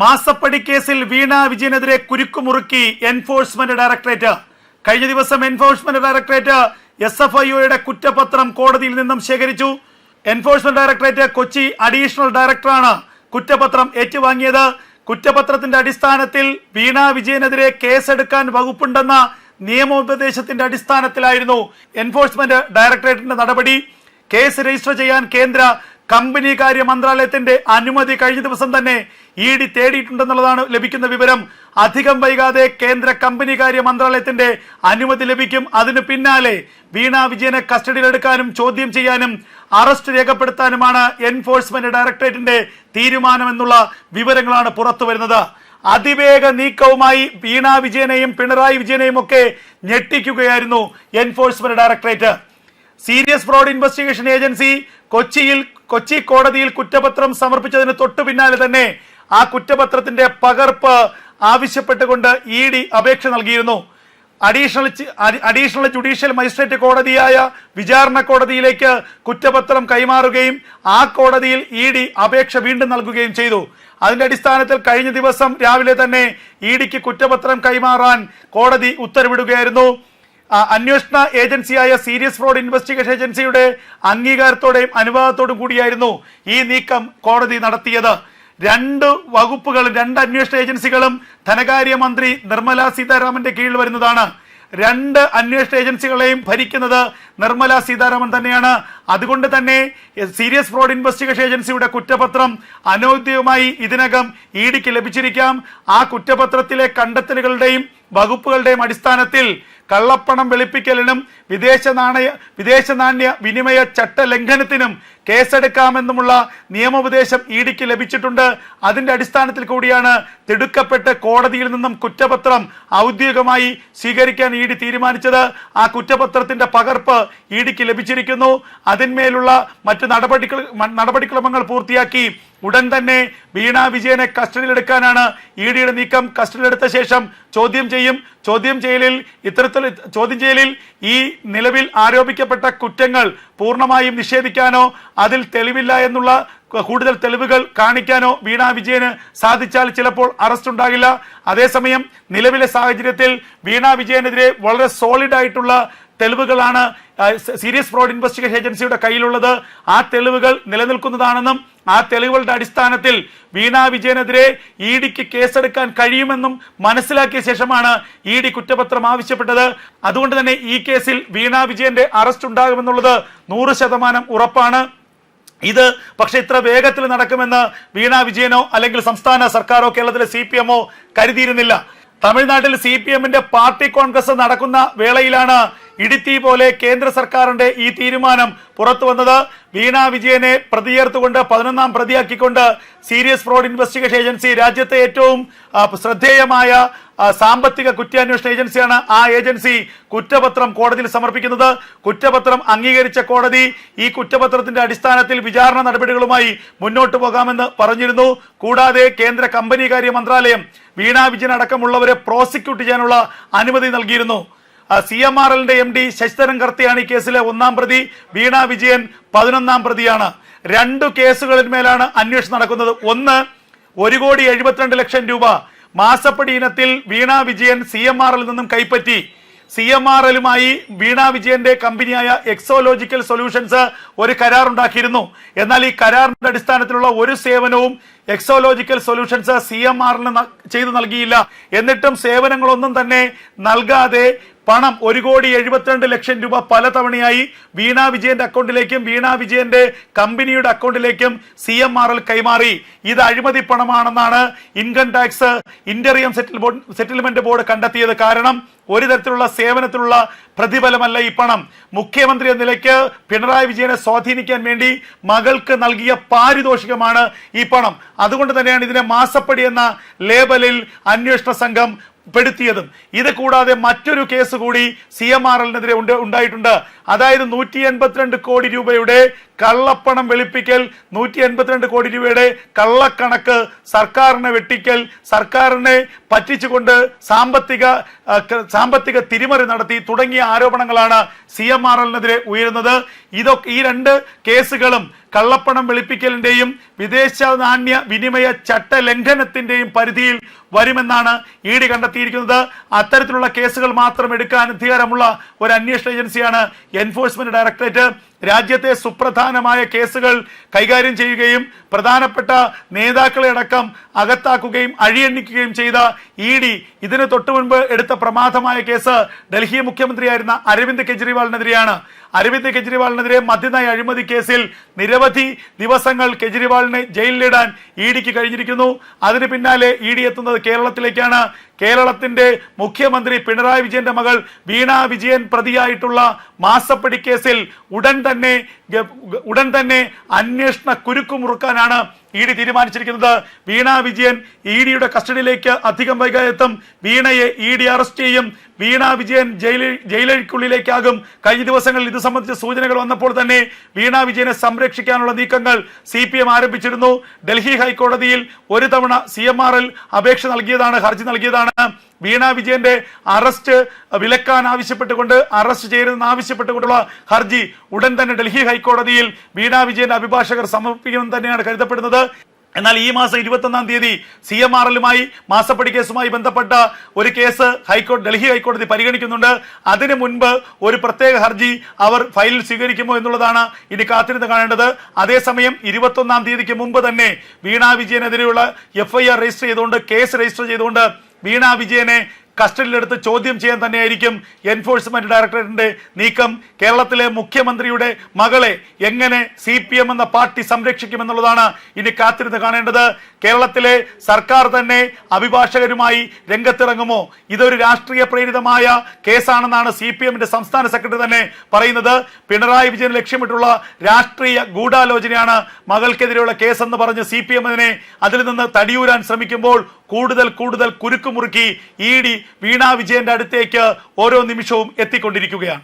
മാസപ്പടി കേസിൽ വീണ വിജയനെതിരെ കുരുക്കുമുറുക്കി enforcement directorate. കഴിഞ്ഞ ദിവസം enforcement directorate S F I ഒയുടെ കുറ്റപത്രം കോടതിയിൽ നിന്നും ശേഖരിച്ചു. എൻഫോഴ്സ്മെന്റ് ഡയറക്ടറേറ്റ് കൊച്ചി അഡീഷണൽ ഡയറക്ടറാണ് കുറ്റപത്രം ഏറ്റുവാങ്ങിയത്. കുറ്റപത്രത്തിന്റെ അടിസ്ഥാനത്തിൽ വീണ വിജയനെതിരെ കേസെടുക്കാൻ വകുപ്പുണ്ടെന്ന നിയമോപദേശത്തിന്റെ അടിസ്ഥാനത്തിലായിരുന്നു എൻഫോഴ്സ്മെന്റ് ഡയറക്ടറേറ്റിന്റെ നടപടി. കേസ് രജിസ്റ്റർ ചെയ്യാൻ കേന്ദ്ര കമ്പനി കാര്യ മന്ത്രാലയത്തിന്റെ അനുമതി കഴിഞ്ഞ ദിവസം തന്നെ ഇ ഡി തേടിയിട്ടുണ്ടെന്നുള്ളതാണ് ലഭിക്കുന്ന വിവരം. അധികം വൈകാതെ കേന്ദ്ര കമ്പനി കാര്യ മന്ത്രാലയത്തിന്റെ അനുമതി ലഭിക്കും. അതിനു പിന്നാലെ വീണ വിജയനെ കസ്റ്റഡിയിലെടുക്കാനും ചോദ്യം ചെയ്യാനും അറസ്റ്റ് രേഖപ്പെടുത്താനുമാണ് എൻഫോഴ്സ്മെന്റ് ഡയറക്ടറേറ്റിന്റെ തീരുമാനമെന്നുള്ള വിവരങ്ങളാണ് പുറത്തു വരുന്നത്. അതിവേഗ നീക്കവുമായി വീണ വിജയനെയും പിണറായി വിജയനെയും ഒക്കെ ഞെട്ടിക്കുകയായിരുന്നു enforcement directorate. Serious fraud investigation agency കൊച്ചിയിൽ കൊച്ചി കോടതിയിൽ കുറ്റപത്രം സമർപ്പിച്ചതിന് തൊട്ടു പിന്നാലെ തന്നെ ആ കുറ്റപത്രത്തിന്റെ പകർപ്പ് ആവശ്യപ്പെട്ടുകൊണ്ട് ഇ ഡി അപേക്ഷ നൽകിയിരുന്നു. അഡീഷണൽ അഡീഷണൽ ജുഡീഷ്യൽ മജിസ്ട്രേറ്റ് കോടതിയായ വിചാരണ കോടതിയിലേക്ക് കുറ്റപത്രം കൈമാറുകയും ആ കോടതിയിൽ ഇ ഡി അപേക്ഷ വീണ്ടും നൽകുകയും ചെയ്തു. അതിന്റെ അടിസ്ഥാനത്തിൽ കഴിഞ്ഞ ദിവസം രാവിലെ തന്നെ ഇ ഡിക്ക് കുറ്റപത്രം കൈമാറാൻ കോടതി ഉത്തരവിടുകയായിരുന്നു. അന്വേഷണ ഏജൻസിയായ സീരിയസ് ഫ്രോഡ് ഇൻവെസ്റ്റിഗേഷൻ ഏജൻസിയുടെ അംഗീകാരത്തോടെയും അനുവാദത്തോടും കൂടിയായിരുന്നു ഈ നീക്കം കോടതി നടത്തിയത്. രണ്ട് വകുപ്പുകളും രണ്ട് അന്വേഷണ ഏജൻസികളും ധനകാര്യമന്ത്രി നിർമ്മല സീതാരാമന്റെ കീഴിൽ വരുന്നതാണ്. രണ്ട് അന്വേഷണ ഏജൻസികളെയും ഭരിക്കുന്നത് നിർമ്മല സീതാരാമൻ തന്നെയാണ്. അതുകൊണ്ട് തന്നെ സീരിയസ് ഫ്രോഡ് ഇൻവെസ്റ്റിഗേഷൻ ഏജൻസിയുടെ കുറ്റപത്രം അനൗദ്യോഗികമായി ഇതിനകം ഇ ഡിക്ക് ലഭിച്ചിരിക്കാം. ആ കുറ്റപത്രത്തിലെ കണ്ടെത്തലുകളുടെയും വകുപ്പുകളുടെയും അടിസ്ഥാനത്തിൽ കള്ളപ്പണം വെളുപ്പിക്കലിനും വിദേശ നാണയ വിദേശ നാണ്യ വിനിമയ ചട്ട ലംഘനത്തിനും കേസെടുക്കാമെന്നുമുള്ള നിയമോപദേശം ഇ ഡിക്ക് ലഭിച്ചിട്ടുണ്ട്. അതിന്റെ അടിസ്ഥാനത്തിൽ കൂടിയാണ് തിടുക്കപ്പെട്ട് കോടതിയിൽ നിന്നും കുറ്റപത്രം ഔദ്യോഗികമായി സ്വീകരിക്കാൻ ഇ ഡി തീരുമാനിച്ചത്. ആ കുറ്റപത്രത്തിന്റെ പകർപ്പ് ഇ ഡിക്ക് ലഭിച്ചിരിക്കുന്നു. അതിന്മേലുള്ള മറ്റ് നടപടികൾ നടപടിക്രമങ്ങൾ പൂർത്തിയാക്കി ഉടൻ തന്നെ വീണ വിജയനെ കസ്റ്റഡിയിലെടുക്കാനാണ് ഇ ഡിയുടെ നീക്കം. കസ്റ്റഡിയിലെടുത്ത ശേഷം ചോദ്യം ചെയ്യും. ചോദ്യം ചെയ്യലിൽ ഇത്തരത്തിൽ ചോദ്യം ചെയ്യലിൽ ഈ നിലവിൽ ആരോപിക്കപ്പെട്ട കുറ്റങ്ങൾ പൂർണമായും നിഷേധിക്കാനോ അതിൽ തെളിവില്ല എന്നുള്ള കൂടുതൽ തെളിവുകൾ കാണിക്കാനോ വീണ വിജയന് സാധിച്ചാൽ ചിലപ്പോൾ അറസ്റ്റ് ഉണ്ടാകില്ല. അതേസമയം നിലവിലെ സാഹചര്യത്തിൽ വീണ വിജയനെതിരെ വളരെ സോളിഡ് ആയിട്ടുള്ള തെളിവുകളാണ് സീരിയസ് ഫ്രോഡ് ഇൻവെസ്റ്റിഗേഷൻ ഏജൻസിയുടെ കയ്യിലുള്ളത്. ആ തെളിവുകൾ നിലനിൽക്കുന്നതാണെന്നും ആ തെളിവുകളുടെ അടിസ്ഥാനത്തിൽ വീണ വിജയനെതിരെ ഇ ഡിക്ക് കേസെടുക്കാൻ കഴിയുമെന്നും മനസ്സിലാക്കിയ ശേഷമാണ് ഇ ഡി കുറ്റപത്രം ആവശ്യപ്പെട്ടത്. അതുകൊണ്ട് തന്നെ ഈ കേസിൽ വീണ വിജയന്റെ അറസ്റ്റ് ഉണ്ടാകുമെന്നുള്ളത് നൂറ് ശതമാനം ഉറപ്പാണ്. ഇത് പക്ഷെ ഇത്ര വേഗത്തിൽ നടക്കുമെന്ന് വീണ വിജയനോ അല്ലെങ്കിൽ സംസ്ഥാന സർക്കാരോ കേരളത്തിലെ സി കരുതിയിരുന്നില്ല. തമിഴ്നാട്ടിൽ സി പി എമ്മിന്റെ പാർട്ടി കോൺഗ്രസ് നടക്കുന്ന വേളയിലാണ് ഇടുത്തി പോലെ കേന്ദ്ര സർക്കാരിന്റെ ഈ തീരുമാനം പുറത്തു വന്നത്. വീണ വിജയനെ പ്രതിയേർത്തുകൊണ്ട് പതിനൊന്നാം പ്രതിയാക്കിക്കൊണ്ട് സീരിയസ് ഫ്രോഡ് ഇൻവെസ്റ്റിഗേഷൻ ഏജൻസി രാജ്യത്തെ ഏറ്റവും ശ്രദ്ധേയമായ സാമ്പത്തിക കുറ്റാന്വേഷണ ഏജൻസിയാണ് ആ ഏജൻസി കുറ്റപത്രം കോടതിയിൽ സമർപ്പിക്കുന്നത്. കുറ്റപത്രം അംഗീകരിച്ച കോടതി ഈ കുറ്റപത്രത്തിന്റെ അടിസ്ഥാനത്തിൽ വിചാരണ നടപടികളുമായി മുന്നോട്ട് പോകാമെന്ന് പറഞ്ഞിരുന്നു. കൂടാതെ കേന്ദ്ര കമ്പനി കാര്യ മന്ത്രാലയം വീണ വിജയൻ അടക്കമുള്ളവരെ പ്രോസിക്യൂട്ട് ചെയ്യാനുള്ള അനുമതി നൽകിയിരുന്നു. സി എം ആർ എല്ലിന്റെ എം ഡി ശശിധരൻ കർത്തിയാണ് ഈ കേസിലെ ഒന്നാം പ്രതി. വീണ വിജയൻ പതിനൊന്നാം പ്രതിയാണ്. രണ്ടു കേസുകളിന്മേലാണ് അന്വേഷണം നടക്കുന്നത്. ഒന്ന് ഒരു കോടി എഴുപത്തിരണ്ട് ലക്ഷം രൂപ മാസപ്പടി ഇനത്തിൽ വീണ വിജയൻ സി എം എല്ലിൽ നിന്നും കൈപ്പറ്റി. സി എം ആർ എല്ലുമായി വീണ വിജയന്റെ കമ്പനിയായ എക്സോലോജിക്കൽ സൊല്യൂഷൻസ് ഒരു കരാറുണ്ടാക്കിയിരുന്നു. എന്നാൽ ഈ കരാറിന്റെ അടിസ്ഥാനത്തിലുള്ള ഒരു സേവനവും എക്സോലോജിക്കൽ സൊല്യൂഷൻസ് സി എം ആറിന് ചെയ്തു നൽകിയില്ല. എന്നിട്ടും സേവനങ്ങളൊന്നും തന്നെ നൽകാതെ പണം ഒരു കോടി എഴുപത്തിരണ്ട് ലക്ഷം രൂപ പലതവണയായി വീണ വിജയന്റെ അക്കൗണ്ടിലേക്കും വീണ വിജയന്റെ കമ്പനിയുടെ അക്കൗണ്ടിലേക്കും സി എം ആർ എൽ കൈമാറി. ഇത് അഴിമതി പണമാണെന്നാണ് income tax interim settle settlement board കണ്ടെത്തിയത്. കാരണം ഒരു തരത്തിലുള്ള സേവനത്തിലുള്ള പ്രതിഫലമല്ല ഈ പണം. മുഖ്യമന്ത്രി എന്ന നിലയ്ക്ക് പിണറായി വിജയനെ സ്വാധീനിക്കാൻ വേണ്ടി മകൾക്ക് നൽകിയ പാരിതോഷികമാണ് ഈ പണം. അതുകൊണ്ട് തന്നെയാണ് ഇതിനെ മാസപ്പടി എന്ന ലേബലിൽ അന്വേഷണ സംഘം പെടുത്തിയതും ഇത് കൂടാതെ മറ്റൊരു കേസ് കൂടി സി എം ആർ എല്ലിനെതിരെ ഉണ്ട് ഉണ്ടായിട്ടുണ്ട്. അതായത് നൂറ്റി എൺപത്തിരണ്ട് കോടി രൂപയുടെ കള്ളപ്പണം വെളുപ്പിക്കൽ നൂറ്റി എൺപത്തിരണ്ട് കോടി രൂപയുടെ കള്ളക്കണക്ക് സർക്കാരിനെ വെട്ടിക്കൽ സർക്കാരിനെ പറ്റിച്ചുകൊണ്ട് സാമ്പത്തിക സാമ്പത്തിക തിരിമറി നടത്തി തുടങ്ങിയ ആരോപണങ്ങളാണ് സി എം ആർ എല്ലിനെതിരെ ഉയരുന്നത്. ഇതൊക്കെ ഈ രണ്ട് കേസുകളും കള്ളപ്പണം വെളുപ്പിക്കലിന്റെയും വിദേശ നാണ്യ വിനിമയ ചട്ട ലംഘനത്തിന്റെയും പരിധിയിൽ വരുമെന്നാണ് ഇ ഡി കണ്ടെത്തിയിരിക്കുന്നത്. അത്തരത്തിലുള്ള കേസുകൾ മാത്രം എടുക്കാൻ അധികാരമുള്ള ഒരു അന്വേഷണ ഏജൻസിയാണ് എൻഫോഴ്സ്മെന്റ് ഡയറക്ടറേറ്റ്. രാജ്യത്തെ സുപ്രധാനമായ കേസുകൾ കൈകാര്യം ചെയ്യുകയും പ്രധാനപ്പെട്ട നേതാക്കളെ അടക്കം അകത്താക്കുകയും അഴിയെണ്ണിക്കുകയും ചെയ്ത ഇ ഡി ഇതിന് തൊട്ടു മുൻപ് എടുത്ത പ്രമാദമായ കേസ് ഡൽഹി മുഖ്യമന്ത്രിയായിരുന്ന അരവിന്ദ് കെജ്രിവാളിനെതിരെയാണ്. അരവിന്ദ് കെജ്രിവാളിനെതിരെ മദ്യനയ അഴിമതി കേസിൽ നിരവധി ദിവസങ്ങൾ കെജ്രിവാളിനെ ജയിലിലിടാൻ ഇ ഡിക്ക് കഴിഞ്ഞിരിക്കുന്നു. അതിന് പിന്നാലെ ഇ ഡി എത്തുന്നത് കേരളത്തിലേക്കാണ്. കേരളത്തിന്റെ മുഖ്യമന്ത്രി പിണറായി വിജയന്റെ മകൾ വീണ വിജയൻ പ്രതിയായിട്ടുള്ള മാസപ്പടി കേസിൽ ഉടൻ തന്നെ ഉടൻ തന്നെ അന്വേഷണ കുരുക്കു മുറുക്കാനാണ് ഇ ഡി തീരുമാനിച്ചിരിക്കുന്നത് വീണ വിജയൻ ഇ ഡിയുടെ കസ്റ്റഡിയിലേക്ക് അധികം വൈകാതെ എത്തും വീണയെ ഇ ഡി അറസ്റ്റ് ചെയ്യും. വീണ വിജയൻ ജയിലിൽ ജയിലഴിക്കുള്ളിലേക്കാകും കഴിഞ്ഞ ദിവസങ്ങളിൽ ഇത് സംബന്ധിച്ച സൂചനകൾ വന്നപ്പോൾ തന്നെ വീണ വിജയനെ സംരക്ഷിക്കാനുള്ള നീക്കങ്ങൾ സി പി എം ആരംഭിച്ചിരുന്നു. ഡൽഹി ഹൈക്കോടതിയിൽ ഒരു തവണ സി എം അപേക്ഷ നൽകിയതാണ് ഹർജി നൽകിയതാണ്. വീണ വിജയന്റെ അറസ്റ്റ് വിലക്കാൻ ആവശ്യപ്പെട്ടുകൊണ്ട് അറസ്റ്റ് ചെയ്യരുതെന്ന് ആവശ്യപ്പെട്ടുകൊണ്ടുള്ള ഹർജി ഉടൻ തന്നെ ഡൽഹി ഹൈക്കോടതിയിൽ വീണ വിജയന്റെ അഭിഭാഷകർ സമർപ്പിക്കുമെന്ന് തന്നെയാണ് കരുതപ്പെടുന്നത്. എന്നാൽ ഈ മാസം ഇരുപത്തൊന്നാം തീയതി സി എം ആർ എല്ലുമായി മാസപ്പടി കേസുമായി ബന്ധപ്പെട്ട ഒരു കേസ് ഹൈക്കോടതി ഡൽഹി ഹൈക്കോടതി പരിഗണിക്കുന്നുണ്ട്. അതിന് മുൻപ് ഒരു പ്രത്യേക ഹർജി അവർ ഫയലിൽ സ്വീകരിക്കുമോ എന്നുള്ളതാണ് ഇനി കാത്തിരുന്ന് കാണേണ്ടത്. അതേസമയം ഇരുപത്തൊന്നാം തീയതിക്ക് മുമ്പ് തന്നെ വീണാ വിജയനെതിരെയുള്ള എഫ്ഐആർ രജിസ്റ്റർ ചെയ്തുകൊണ്ട് കേസ് രജിസ്റ്റർ ചെയ്തുകൊണ്ട് വീണാ വിജയനെ കസ്റ്റഡിയിലെടുത്ത് ചോദ്യം ചെയ്യാൻ തന്നെയായിരിക്കും എൻഫോഴ്സ്മെന്റ് ഡയറക്ടറേറ്റിന്റെ നീക്കം. കേരളത്തിലെ മുഖ്യമന്ത്രിയുടെ മകളെ എങ്ങനെ സി പി എം എന്ന പാർട്ടി സംരക്ഷിക്കുമെന്നുള്ളതാണ് ഇനി കാത്തിരുന്ന് കാണേണ്ടത്. കേരളത്തിലെ സർക്കാർ തന്നെ അഭിഭാഷകരുമായി രംഗത്തിറങ്ങുമോ? ഇതൊരു രാഷ്ട്രീയ പ്രേരിതമായ കേസാണെന്നാണ് സി പി എമ്മിന്റെ സംസ്ഥാന സെക്രട്ടറി തന്നെ പറയുന്നത്. പിണറായി വിജയൻ ലക്ഷ്യമിട്ടുള്ള രാഷ്ട്രീയ ഗൂഢാലോചനയാണ് മകൾക്കെതിരെയുള്ള കേസെന്ന് പറഞ്ഞ് സി പി എമ്മിനെ അതിൽ നിന്ന് തടിയൂരാൻ ശ്രമിക്കുമ്പോൾ കൂടുതൽ കൂടുതൽ കുരുക്കുമുറുക്കി ഇ ഡി വീണ വിജയന്റെ അടുത്തേക്ക് ഓരോ നിമിഷവും എത്തിക്കൊണ്ടിരിക്കുകയാണ്.